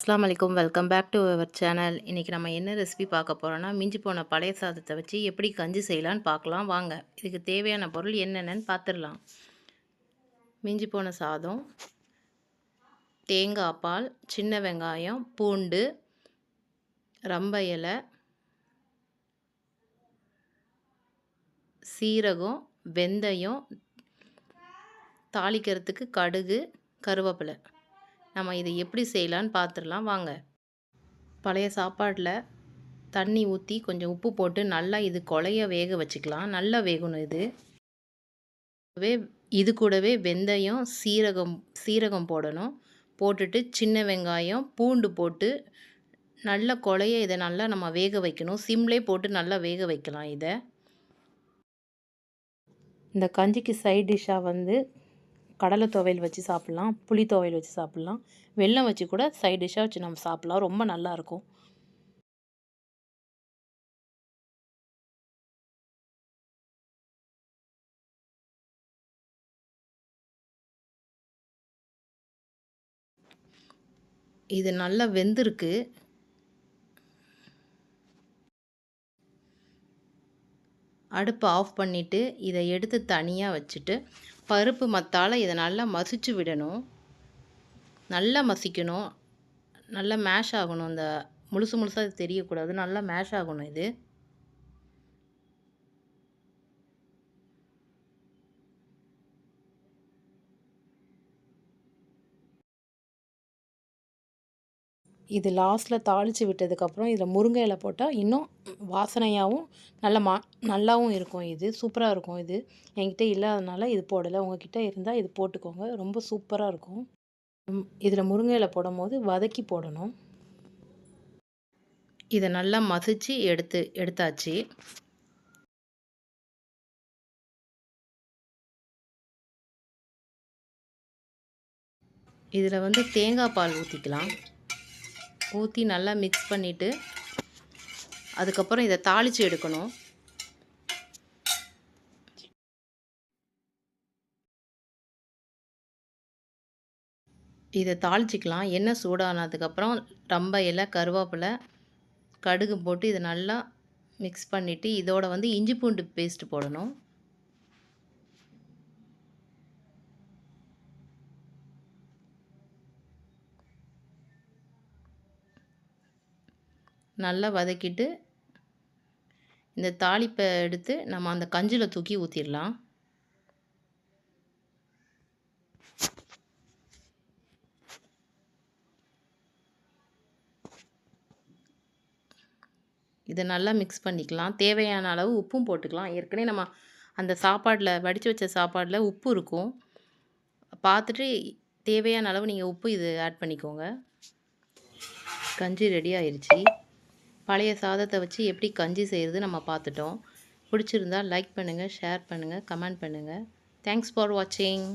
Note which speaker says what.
Speaker 1: அஸ்லாம் வலைக்கம் welcome back to our channel. இன்றைக்கி நம்ம என்ன ரெசிபி பார்க்க போகிறோன்னா மிஞ்சி போன பழைய சாதத்தை வச்சு எப்படி கஞ்சி செய்யலான்னு பார்க்கலாம். வாங்க. இதுக்கு தேவையான பொருள் என்னென்னு பார்த்துடலாம். மிஞ்சி போன சாதம் தேங்காய் பால் சின்ன வெங்காயம் பூண்டு ரம்ப இலை சீரகம் வெந்தயம் தாளிக்கிறதுக்கு கடுகு கருவேப்பிலை. நம்ம இதை எப்படி செய்யலான்னு பார்த்துடலாம். வாங்க. பழைய சாப்பாட்டில் தண்ணி ஊற்றி கொஞ்சம் உப்பு போட்டு நல்லா இது கொலைய வேக வச்சுக்கலாம். நல்லா வேகணும் இது. இது கூடவே வெந்தயம் சீரகம் சீரகம் போடணும். போட்டுட்டு சின்ன வெங்காயம் பூண்டு போட்டு நல்ல கொலைய இதை நல்லா நம்ம வேக வைக்கணும். சிம்லே போட்டு நல்லா வேக வைக்கலாம் இதை. இந்த கஞ்சிக்கு சைட் டிஷ்ஷாக வந்து கடலை துவையல் வச்சு சாப்பிட்லாம் புளி துவையல் வச்சு சாப்பிட்லாம். வெள்ளம் வச்சு கூட சைட் டிஷ்ஷாக வச்சு நம்ம சாப்பிட்லாம். ரொம்ப நல்லாயிருக்கும் இது நல்லா வெந்திருக்கு. அடுப்பை ஆஃப் பண்ணிவிட்டு இதை எடுத்து தனியாக வச்சுட்டு பருப்பு மத்தால் இதை நல்லா மசிச்சு விடணும். நல்லா மசிக்கணும். நல்லா மேஷ் ஆகணும். இந்த முழுசு முழுசாக இது தெரியக்கூடாது. நல்லா மேஷ் ஆகணும் இது. இது லாஸ்ட்டில் தாளித்து விட்டதுக்கப்புறம் இதில் முருங்கை இலை போட்டால் இன்னும் வாசனையாகவும் நல்ல மா நல்லாவும் இருக்கும் இது சூப்பராக இருக்கும் இது. என்கிட்ட இல்லாதனால இது போடலை. உங்ககிட்ட இருந்தால் இது போட்டுக்கோங்க. ரொம்ப சூப்பராக இருக்கும். இதில் முருங்கை இலை போடும் போது வதக்கி போடணும். இதை நல்லா மசிச்சு எடுத்து எடுத்தாச்சு. இதில் வந்து தேங்காய் பால் ஊற்றிக்கலாம் ஊற்றி நல்லா மிக்ஸ் பண்ணிவிட்டு அதுக்கப்புறம் இதை தாளித்து எடுக்கணும். இதை தாளிச்சிக்கலாம். எண்ணெய் சூடானதுக்கப்புறம் ரொம்ப இலை கருவேப்பிலை கடுகு போட்டு இதை நல்லா மிக்ஸ் பண்ணிவிட்டு இதோட வந்து இஞ்சி பூண்டு பேஸ்ட்டு போடணும். நல்லா வதக்கிட்டு இந்த தாளிப்பை எடுத்து நம்ம அந்த கஞ்சியில் தூக்கி ஊற்றிடலாம் இதை நல்லா மிக்ஸ் பண்ணிக்கலாம். தேவையான அளவு உப்பும் போட்டுக்கலாம். ஏற்கனவே நம்ம அந்த சாப்பாட்டில் வடித்து வச்ச சாப்பாடில் உப்பு இருக்கும். பார்த்துட்டு தேவையான அளவு நீங்கள் உப்பு இது ஆட் பண்ணிக்கோங்க. கஞ்சி ரெடி ஆயிடுச்சு பழைய சாதத்தை வச்சு எப்படி கஞ்சி செய்கிறது நம்ம பார்த்துட்டோம். பிடிச்சிருந்தா லைக் பண்ணுங்கள் ஷேர் பண்ணுங்கள் கமெண்ட் பண்ணுங்கள் தேங்க்ஸ் ஃபார் வாட்சிங்